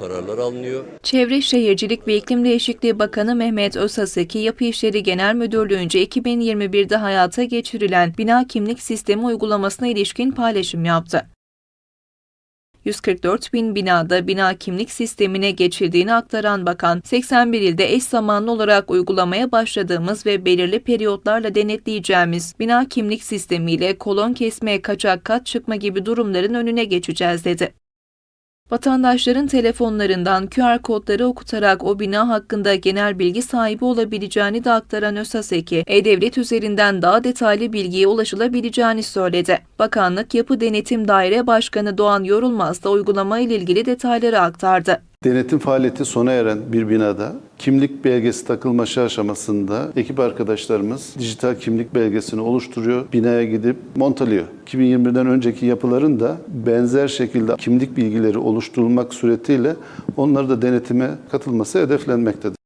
kararlar alınıyor. Çevre Şehircilik ve İklim Değişikliği Bakanı Mehmet Özhaseki, Yapı İşleri Genel Müdürlüğü'nce 2021'de hayata geçirilen bina kimlik sistemi uygulamasına ilişkin paylaşım yaptı. 144 bin binada bina kimlik sistemine geçildiğini aktaran bakan, 81 ilde eş zamanlı olarak uygulamaya başladığımız ve belirli periyotlarla denetleyeceğimiz bina kimlik sistemiyle kolon kesme, kaçak kat çıkma gibi durumların önüne geçeceğiz dedi. Vatandaşların telefonlarından QR kodları okutarak o bina hakkında genel bilgi sahibi olabileceğini de aktaran Özhaseki, E-Devlet üzerinden daha detaylı bilgiye ulaşılabileceğini söyledi. Bakanlık Yapı Denetim Daire Başkanı Doğan Yorulmaz da uygulama ile ilgili detayları aktardı. Denetim faaliyeti sona eren bir binada kimlik belgesi takılması aşamasında ekip arkadaşlarımız dijital kimlik belgesini oluşturuyor, binaya gidip montalıyor. 2021'den önceki yapıların da benzer şekilde kimlik bilgileri oluşturulmak suretiyle onları da denetime katılması hedeflenmektedir.